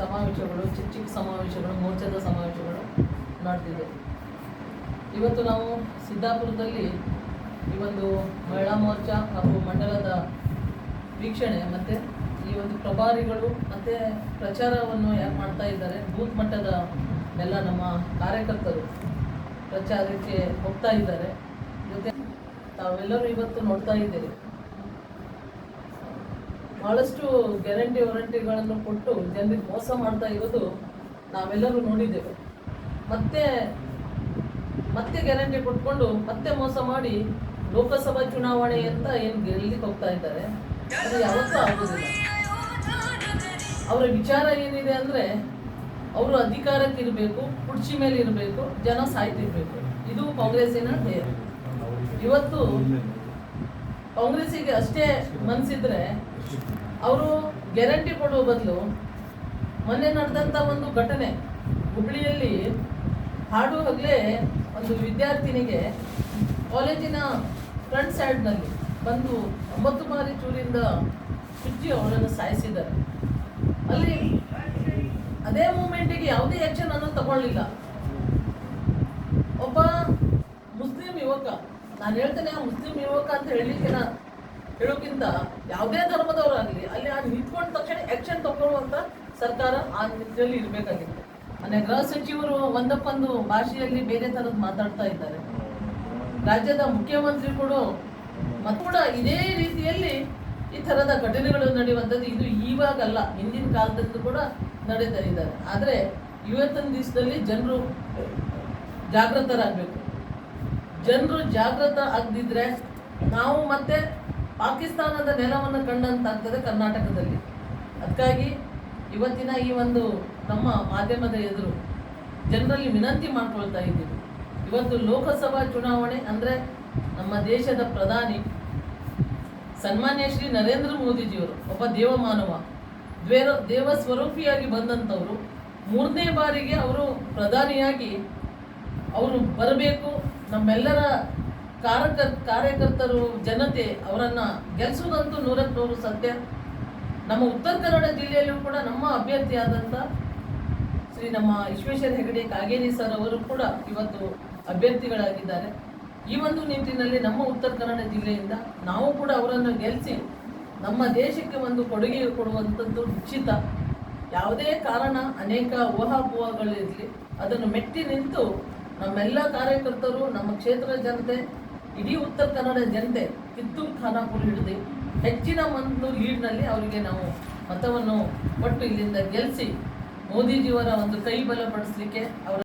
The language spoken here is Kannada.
ಸಮಾವೇಶಗಳು, ಚಿಕ್ಕ ಚಿಕ್ಕ ಸಮಾವೇಶಗಳು, ಮೋರ್ಚಾದ ಸಮಾವೇಶಗಳು ನಡೆದಿದೆ. ಇವತ್ತು ನಾವು ಸಿದ್ದಾಪುರದಲ್ಲಿ ಈ ಒಂದು ಮಹಿಳಾ ಮೋರ್ಚಾ ಹಾಗೂ ಮಂಡಲದ ವೀಕ್ಷಣೆ ಮತ್ತು ಈ ಒಂದು ಪ್ರಭಾರಿಗಳು ಮತ್ತು ಪ್ರಚಾರವನ್ನು ಯಾಕೆ ಮಾಡ್ತಾ ಇದ್ದಾರೆ, ಬೂತ್ ಮಟ್ಟದ ಎಲ್ಲ ನಮ್ಮ ಕಾರ್ಯಕರ್ತರು ಪ್ರಚಾರಕ್ಕೆ ಹೋಗ್ತಾ ಇದ್ದಾರೆ. ಜೊತೆ ತಾವೆಲ್ಲರೂ ಇವತ್ತು ನೋಡ್ತಾ ಇದ್ದೀರಿ. ಬಹಳಷ್ಟು ಗ್ಯಾರಂಟಿ ವಾರಂಟಿಗಳನ್ನು ಕೊಟ್ಟು ಜನರಿಗೆ ಮೋಸ ಮಾಡ್ತಾ ಇರೋದು ನಾವೆಲ್ಲರೂ ನೋಡಿದ್ದೇವೆ. ಮತ್ತೆ ಮತ್ತೆ ಗ್ಯಾರಂಟಿ ಕೊಟ್ಕೊಂಡು ಮತ್ತೆ ಮೋಸ ಮಾಡಿ ಲೋಕಸಭಾ ಚುನಾವಣೆ ಅಂತ ಏನು ಗೆಲ್ಲಿಗೆ ಹೋಗ್ತಾ ಇದ್ದಾರೆ? ಅದು ಯಾವತ್ತೂ ಆಗೋದಿಲ್ಲ. ಅವರ ವಿಚಾರ ಏನಿದೆ ಅಂದರೆ, ಅವರು ಅಧಿಕಾರಕ್ಕೆ ಇರಬೇಕು, ಕುರ್ಚಿ ಮೇಲೆ ಇರಬೇಕು, ಜನ ಸಾಯ್ತಿರ್ಬೇಕು. ಇದು ಕಾಂಗ್ರೆಸ್ಸಿನ ಧ್ಯೇಯ. ಇವತ್ತು ಕಾಂಗ್ರೆಸ್ಸಿಗೆ ಅಷ್ಟೇ ಮನಸ್ಸಿದ್ರೆ ಅವರು ಗ್ಯಾರಂಟಿ ಕೊಡುವ ಬದಲು ಮೊನ್ನೆ ನಡೆದಂಥ ಒಂದು ಘಟನೆ ಹುಬ್ಳಿಯಲ್ಲಿ ಹಾಡು ಹಗಲೇ ಒಂದು ವಿದ್ಯಾರ್ಥಿನಿಗೆ ಕಾಲೇಜಿನ ಫ್ರಂಟ್ ಸೈಡ್ನಲ್ಲಿ ಬಂದು ಒಂಬತ್ತು ಮಾರಿ ಚೂರಿಂದ ಚುಚ್ಚಿ ಅವಳನ್ನು ಸಾಯಿಸಿದ್ದಾರೆ. ಅಲ್ಲಿ ಅದೇ ಮೂಮೆಂಟಿಗೆ ಯಾವುದೇ ಆ್ಯಕ್ಷನ್ ಅನ್ನು ತಗೊಳ್ಳಿಲ್ಲ ಒಬ್ಬ ಮುಸ್ಲಿಂ ಯುವಕ ನಾನು ಹೇಳ್ತೇನೆ, ಮುಸ್ಲಿಂ ಯುವಕ ಅಂತ ಹೇಳಲಿಕ್ಕೆ ಹೇಳೋಕ್ಕಿಂತ ಯಾವುದೇ ಧರ್ಮದವರಾಗಲಿ ಅಲ್ಲಿ ಆ ನಿಂತ್ಕೊಂಡ ತಕ್ಷಣ ಆ್ಯಕ್ಷನ್ ತಗೊಳ್ಳುವಂಥ ಸರ್ಕಾರ ಆ ನಿಟ್ಟಿನಲ್ಲಿ ಇರಬೇಕಾಗಿತ್ತು. ಅಂದರೆ ಗೃಹ ಸಚಿವರು ಒಂದಕ್ಕೊಂದು ಭಾಷೆಯಲ್ಲಿ ಬೇರೆ ಥರದ್ದು ಮಾತಾಡ್ತಾ ಇದ್ದಾರೆ. ರಾಜ್ಯದ ಮುಖ್ಯಮಂತ್ರಿ ಕೂಡ ಮತ್ತು ಕೂಡ ಇದೇ ರೀತಿಯಲ್ಲಿ ಈ ಥರದ ಘಟನೆಗಳು ನಡೆಯುವಂಥದ್ದು ಇದು ಇವಾಗಲ್ಲ ಹಿಂದಿನ ಕಾಲದಲ್ಲೂ ಕೂಡ ನಡೀತಾ ಇದ್ದಾರೆ. ಆದರೆ ಇವತ್ತಿನ ದಿವಸದಲ್ಲಿ ಜನರು ಜಾಗೃತರಾಗಬೇಕು ಜನರು ಜಾಗೃತ ಆಗದಿದ್ರೆ ನಾವು ಮತ್ತೆ ಪಾಕಿಸ್ತಾನದ ನೆಲವನ್ನು ಕಂಡಂತಾಗ್ತದೆ ಕರ್ನಾಟಕದಲ್ಲಿ. ಅದಕ್ಕಾಗಿ ಇವತ್ತಿನ ಈ ಒಂದು ನಮ್ಮ ಮಾಧ್ಯಮದ ಎದುರು ಜನರಲ್ಲಿ ವಿನಂತಿ ಮಾಡ್ಕೊಳ್ತಾ ಇದ್ದೀವಿ. ಇವತ್ತು ಲೋಕಸಭಾ ಚುನಾವಣೆ ಅಂದರೆ ನಮ್ಮ ದೇಶದ ಪ್ರಧಾನಿ ಸನ್ಮಾನ್ಯ ಶ್ರೀ ನರೇಂದ್ರ ಮೋದಿಜಿಯವರು, ಒಬ್ಬ ದೇವಮಾನವ, ದ್ವೇರ ದೇವ ಸ್ವರೂಪಿಯಾಗಿ ಬಂದಂಥವರು, ಮೂರನೇ ಬಾರಿಗೆ ಅವರು ಪ್ರಧಾನಿಯಾಗಿ ಅವರು ಬರಬೇಕು ನಮ್ಮೆಲ್ಲರ ಕಾರ್ಯಕ, ಕಾರ್ಯಕರ್ತರು ಜನತೆ ಅವರನ್ನು ಗೆಲ್ಲಿಸೋದಂತೂ ನೂರಕ್ಕೆ ನೂರು ಸತ್ಯ. ನಮ್ಮ ಉತ್ತರ ಕನ್ನಡ ಜಿಲ್ಲೆಯಲ್ಲೂ ಕೂಡ ನಮ್ಮ ಅಭ್ಯರ್ಥಿಯಾದಂಥ ಶ್ರೀ ನಮ್ಮ ವಿಶ್ವೇಶ್ವರ ಹೆಗಡೆ ಕಾಗೇರಿ ಸರ್ ಅವರು ಕೂಡ ಇವತ್ತು ಅಭ್ಯರ್ಥಿಗಳಾಗಿದ್ದಾರೆ. ಈ ಒಂದು ನಿಟ್ಟಿನಲ್ಲಿ ನಮ್ಮ ಉತ್ತರ ಕನ್ನಡ ಜಿಲ್ಲೆಯಿಂದ ನಾವು ಕೂಡ ಅವರನ್ನು ಗೆಲ್ಲಿಸಿ ನಮ್ಮ ದೇಶಕ್ಕೆ ಒಂದು ಕೊಡುಗೆ ಕೊಡುವಂಥದ್ದು ನಿಶ್ಚಿತ ಯಾವುದೇ ಕಾರಣ ಅನೇಕ ಊಹಾಪೋಹಗಳಿರಲಿ, ಅದನ್ನು ಮೆಟ್ಟಿ ನಿಂತು ನಮ್ಮೆಲ್ಲ ಕಾರ್ಯಕರ್ತರು, ನಮ್ಮ ಕ್ಷೇತ್ರದ ಜನತೆ, ಇಡೀ ಉತ್ತರ ಕನ್ನಡ ಜನತೆ ಕಿತ್ತೂರು ಖಾನಾಪುರ ಹಿಡಿದು ಹೆಚ್ಚಿನ ಒಂದು ಲೀಡ್ನಲ್ಲಿ ಅವರಿಗೆ ನಾವು ಮತವನ್ನು ಕೊಟ್ಟು ಇಲ್ಲಿಂದ ಗೆಲ್ಲಿಸಿ ಮೋದಿಜಿಯವರ ಒಂದು ಕೈ ಬಲಪಡಿಸಲಿಕ್ಕೆ ಅವರ